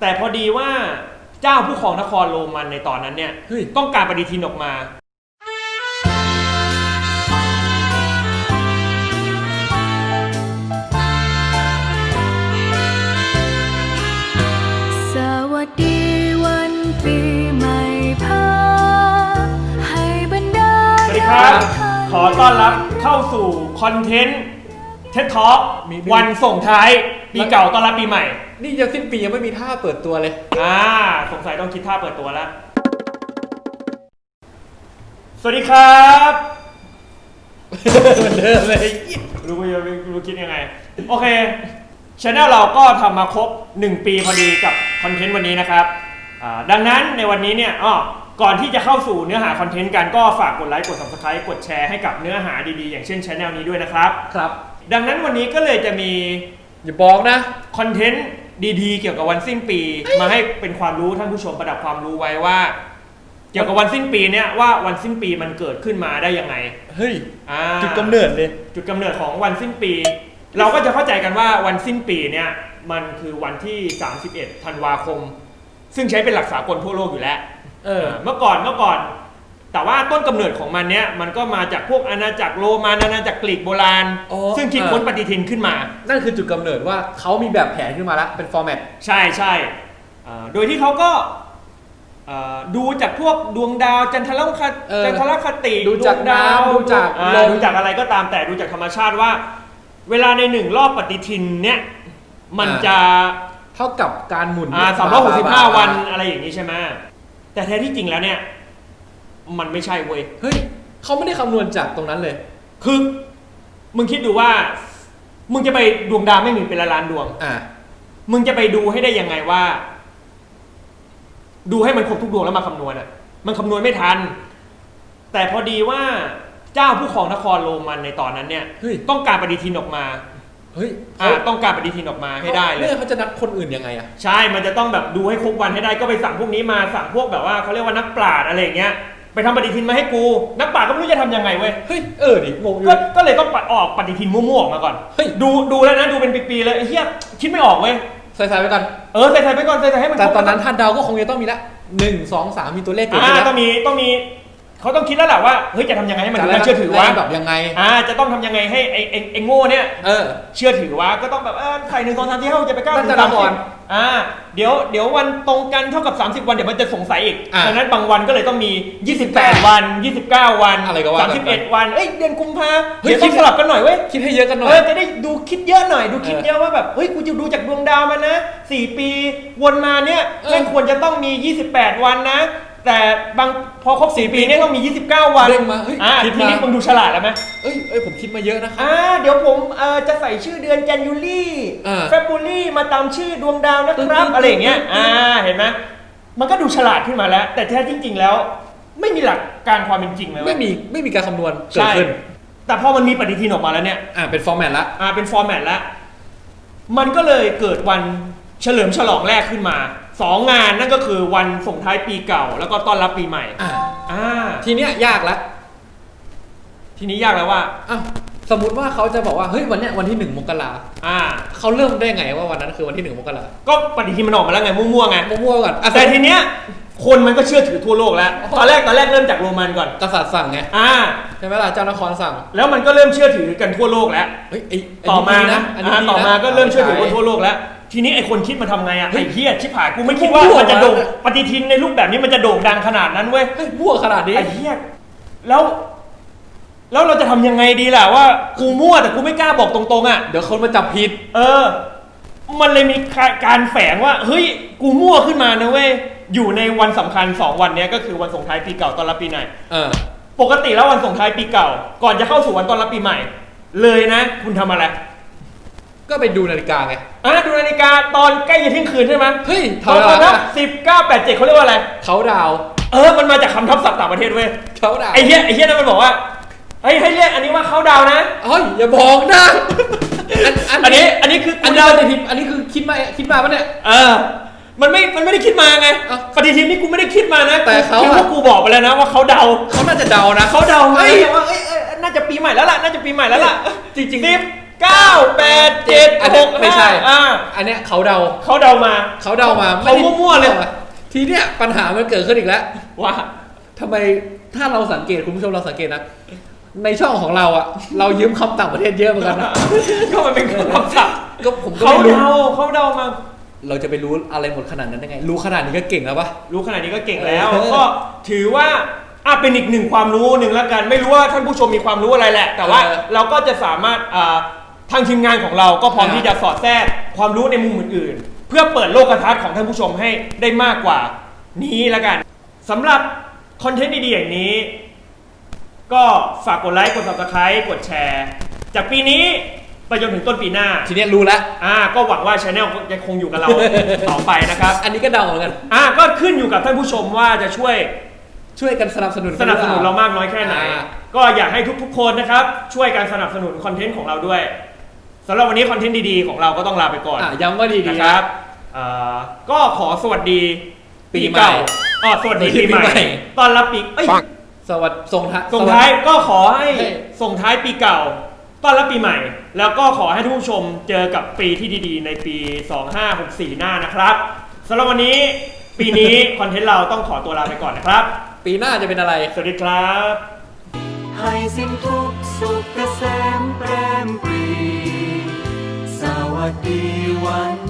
แต่พอดีว่าเจ้าผู้ครองนครโรมันในตอนนั้นเนี่ยเฮ้ย ต้องการปฏิทินออกมา สวัสดีวันปีใหม่พาให้บรรดาสวัสดีครับ ขอต้อนรับเข้าสู่คอนเทนต์ เท็ดท็อกมี วันส่งท้าย ปีเก่าต้อนรับปีใหม่ นี่ยังสิ้นปียังไม่มีท่าเปิดตัวเลย อ่า สงสัยต้องคิดท่าเปิดตัวแล้ว สวัสดีครับ เหมือนเดิมเลย รู้ว่าจะรู้คิดยังไง โอเคช anel เราก็ทำมาครบ 1 ปีพอดีกับคอนเทนต์วันนี้นะครับอ่าดังนั้นในวันนี้เนี่ยอ้อก่อนที่จะเข้าสู่เนื้อหาคอนเทนต์กันก็ฝากกดไลค์กด subscribe กดแชร์ให้กับเนื้อหาดีๆ อย่างเช่นช anel นี้ด้วยนะครับ ครับ ดังนั้นวันนี้ก็เลยจะมีอย่าบอกนะ คอนเทนต์ดีๆ เกี่ยวกับวันสิ้นปี มาให้เป็นความรู้ท่านผู้ชมประดับความรู้ไว้ว่า เกี่ยวกับวันสิ้นปีเนี่ยว่าวันสิ้นปีมันเกิดขึ้นมาได้ยังไงเฮ้ย อ่าจุดกำเนิดเลย จุดกำเนิดของวันสิ้นปี เราก็จะเข้าใจกันว่าวันสิ้นปีเนี่ยมันคือวันที่ 31 ธันวาคม ซึ่งใช้เป็นหลักสากลทั่วโลกอยู่แล้ว เออ เมื่อก่อนเมื่อก่อน แต่ว่าต้นกำเนิดของมันเนี่ยมันก็มาจากพวกอาณาจักรโรมันอาณาจักรกรีกโบราณ อ๋อ ซึ่งคิดอ่าค้นปฏิทินขึ้นมา นั่นคือจุดกำเนิดว่าเขามีแบบแผนขึ้นมาแล้วเป็นฟอร์แมต ใช่ใช่อ่าโดยที่เขาก็อ่าดูจากพวกดวงดาวจันทรคติเออจันทรคติดูจากวงดาวน้ำดูจากอ่ลม ดูจากอะไรก็ตามแต่ดูจากธรรมชาติว่า เวลาในหนึ่งรอบปฏิทินเนี่ยมันจะเท่ากับการหมุนอ่าสามร้อยหกสิบห้าวันอะไรอย่างนี้ใช่ไหมแต่แท้ที่จริงแล้วเนี่ย มันไม่ใช่เว้ย เฮ้ยเขาไม่ได้คำนวณจากตรงนั้นเลย คือ มึงคิดดูว่า มึงจะไปดวงดาวไม่มีเป็นละล้านดวง อ่า มึงจะไปดูให้ได้ยังไงว่า ดูให้มันครบทุกดวงแล้วมาคำนวณอะ มันคำนวณไม่ทัน แต่พอดีว่าเจ้าผู้ครองนครโรมันในตอนนั้นเนี่ย เฮ้ย ต้องการปฏิทินออกมา เฮ้ยอ่า ต้องการปฏิทินออกมาให้ได้เลยเนี่ยเขาจะนัดคนอื่นยังไงอะ ใช่ มันจะต้องแบบดูให้ครบวันให้ได้ ก็ไปสั่งพวกนี้มา สั่งพวกแบบว่าเขาเรียกว่านักปราชญ์อะไรอย่างเงี้ย ไปทำปฏิทินมาให้กู นักปราชญ์ก็ไม่รู้จะทำยังไงเว้ย เฮ้ย เออดิงงอยู่ก็ก็เลยต้องปัดออกปฏิทินมั่วๆออกมาก่อน เฮ้ย ดูดูแล้วนะดูเป็นปีๆเลยไอ้เหี้ยคิดไม่ออกเว้ย ใส่ๆไปก่อน เออใส่ๆไปก่อนใส่ๆให้มันแต่ครบตอนนั้นท่านเดาก็คงจะต้องมีละหนึ่งสองสามมีตัวเลขเกิดอ่าขึ้นแล้วต้องมีต้องมีเขาต้องคิดแล้วแหละว่าเฮ้ยจะทำยังไงให้มันดูน่าเชื่อถือวะแรงแบบยังไง อ่าจะต้องทำยังไงให้ไอ้ไอ้ไอ้โง่เนี่ย เออ เชื่อถือวะก็ต้องแบบเออใส่หนึ่งสองสามสี่ห้าหกเจ็ดแปดเก้าน่าถึจะงสามละอ่สิอบน อ่าเดี๋ยวเดี๋ยววันตรงกันเท่ากับ 30 วันเดี๋ยวมันจะสงสัยอีกอ่าดังนั้นบางวันก็เลยต้องมี 28 วัน 29 วันอะไรก็ว่ากันไป31 วันเอ้ยเดือนกุมภาเฮ้ย เดี๋ยวต้องสลับกันหน่อยเว้ยคิดให้เยอะกันหน่อเอย อจะได้ดูคิดเยอะหน่อย ดูคิดเออเยอะว่าแบบเฮ้ยกูจะดูจากดวงดาวมานะสี่ปีวนมาเนี่ยเออ แม่งควรจะต้องมี 28 วันนะ แต่บางพอครบสี่ปีเนี่ยต้องมี 29 วันเด้งมาเฮ้ยอ่าคิดทีมา นี้มึงดูฉลาดแล้วไหมเอ้ยเอ้ยผมคิดมาเยอะนะครับ อ่าเดี๋ยวผมเอ่อจะใส่ชื่อเดือนกันยูรี่เออเฟบรุรี่มาตามชื่อดวงดาวนะตึ๊ครับดๆอะไรอย่างเงี้ยตึ๊ดๆอ่าเห็นไหมมันก็ดูฉลาดขึ้นมาแล้ว แต่แท้จริง ๆ แล้ว ไม่มีหลักการความเป็นจริงเลยเว้ไม่ยมีไม่มีการคำนวณเกิดใช่ขึ้น แต่พอมันมีปฏิทินออกมาแล้วเนี่ย อ่าเป็นฟอร์แมตละ อ่าเป็นฟอร์แมตแล้ว มันก็เลยเกิดวันเฉลิมฉลองแรกขึ้นมา สองงานนั่นก็คือวันส่งท้ายปีเก่า แล้วก็ต้อนรับปีใหม่อ่าอ่าทีเนี้ยยากละทีนี้ยากแล้วว่าอ้าวสมมติว่าเขาจะบอกว่าเฮ้ยวันเนี้ยวันที่หนึ่งมกราอ่า เขาเริ่มได้ไงว่าวันนั้นคือวันที่หนึ่งมกราก็ปฏิทินมันออกมาแล้วไงมั่วๆไงมั่วๆก่อนอะแต่ทีเนี้ยคนมันก็เชื่อถือทั่วโลกแล้ว ตอนแรกตอนแรกเริ่มจากโรมันก่อนกษัตริย์สั่งไงอ่าใช่ไหมล่ะเจ้านครสั่ง แล้วมันก็เริ่มเชื่อถือกันทั่วโลกแล้วเฮ้ยไอ้ไต่อมานะอันนี้อ่าดีต่อมาก็เริ่มเชื่อถือใช้กันทั่วโลกแล้ว ทีนี้ไอ้คนคิดมันทำไงอะเฮ้ไอ้ยเฮียชิบหายกูไม่คิดว่ามั่วมันจะโด่งวะปฏิทินในรูปแบบนี้มันจะโด่งดังขนาดนั้นเว้ยเฮ้ยมั่วขนาดนี้ไอ้เฮียแล้ว แล้วเราจะทำยังไงดีล่ะว่ากูมั่วแต่กูไม่กล้าบอกตรงๆอะเดี๋ยวคนมาจับผิด เออ มันเลยมีการแฝงว่า เฮ้ย กูมั่วขึ้นมานะเว้ยอยู่ในวันสำคัญ2วันเนี้ยก็คือวันส่งท้ายปีเก่าต้อนรับปีใหม่เออ ปกติแล้ววันส่งท้ายปีเก่า ก่อนจะเข้าสู่วันต้อนรับปีใหม่ เลยนะ คุณทำอะไร ก็ไปดูนาฬิกาไง อะดูนาฬิกาตอนใกล้จะเที่ยงคืนใช่ไหมเฮ้ยตอนเท่าตอนไหร่นับสิบเก้าแปดเจ็ดเขาเรียกว่าอะไร เขาดาวน์เออ มันมาจากคำทับศัพท์ต่างประเทศเว้ย เขาดาวน์ไอ้เหี้ยไอ้เหี้ยนั่นมันบอกว่าเฮ้ยให้เรียกอันนี้ว่าเขาดาวนะ เฮ้ยอย่าบอกนะอันอันนี้อันนี้คืออักูนนี้เดาปฏิทินอันนี้คือคิดมาคิดมาปะเนี่ย เออ มันไม่ มันไม่ได้คิดมาไง เอ้าปฏิทินนี่กูไม่ได้คิดมานะแต่เขาคืออะพวกกูบอกไปแล้วนะว่าเขาเดา เขาน่าจะเดานะ เขาเดาไงเฮ้ย ว่าเอ้ยเอ้ยน่าจะปีใหม่แล้วล่ะ น่าจะปีใหม่แล้วล่ะจริงๆนี่ เก้าแปดเจ็ดอันหเนี้ยกไม่ใช่ อ่าอันเนี้ยเขาเดาเขาเดามา เขาเดามาเขาไได้มั่วๆเลย ทีเนี้ยปัญหามันเกิดขึ้นอีกแล้วว่า ทำไมถ้าเราสังเกตคุณผู้ชมเราสังเกตนะ ในช่องของเราอะเรายืมคำต่างประเทศเยอะเหมือนกันนะก็มันเป็นคำศัพท์ก็ผมก็เขาไม่รู้ เดาเขาเดามา เราจะไปรู้อะไรหมดขนาดนั้นได้ไง รู้ขนาดนี้ก็เก่งแล้วปะ รู้ขนาดนี้ก็เก่งแล้ว เออก็ถือว่าอะเป็นอีกหนึ่งความรู้หนึ่งแล้วกัน ไม่รู้ว่าท่านผู้ชมมีความรู้อะไรแหละ แต่ว่าเออเราก็จะสามารถอ่า ทางทีมงานของเราก็พร้อมครับที่จะสอดแทรกความรู้ในมุมอื่นๆ เพื่อเปิดโลกทัศน์ของท่านผู้ชมให้ได้มากกว่า นี้แล้วกันสำหรับคอนเทนต์ดีๆอย่างนี้ ก็ฝากกดไลค์กด subscribe กดแชร์ จากปีนี้ไปจนถึงต้นปีหน้าทีเนี้ยรู้แล้ว อ่าก็หวังว่าช anel จะคงอยู่กับเรา ต่อไปนะครับอันนี้ก็เดาเหมือนกัน อ่าก็ขึ้นอยู่กับท่านผู้ชมว่าจะช่วย ช่วยกันสนับสนุนสนับสนุนเรามากน้อยแค่ไหน อ่า ก็อยากให้ทุกๆคนนะครับ ช่วยกันสนับสนุนคอนเทนต์ของเราด้วย สำหรับวันนี้คอนเทนต์ดีๆ ของเราก็ต้องลาไปก่อนอะย้ำว่าดีๆนะครับอ่าก็ขอสวัสดีปีใหม่เก่าอ๋อสวัสดีปีใหม่ปีใหม่ตอนรับปีเอ้ยสวัสดีส่งท้าย ส่งท้ายก็ขอให้ให้ ส่งท้ายปีเก่าต้อนรับปีใหม่ แล้วก็ขอให้ทุกผู้ชมเจอกับปีที่ดีๆ ในปี 2564 หน้านะครับสำหรับวันนี้ปีนี้คอนเทนต์เราต้องขอตัวลาไปก่อนนะครับ ปีหน้าจะเป็นอะไร สวัสดีครับ ให้สิ้นทุกข์สุขเกษมแปรมปรี สวัสดีวัน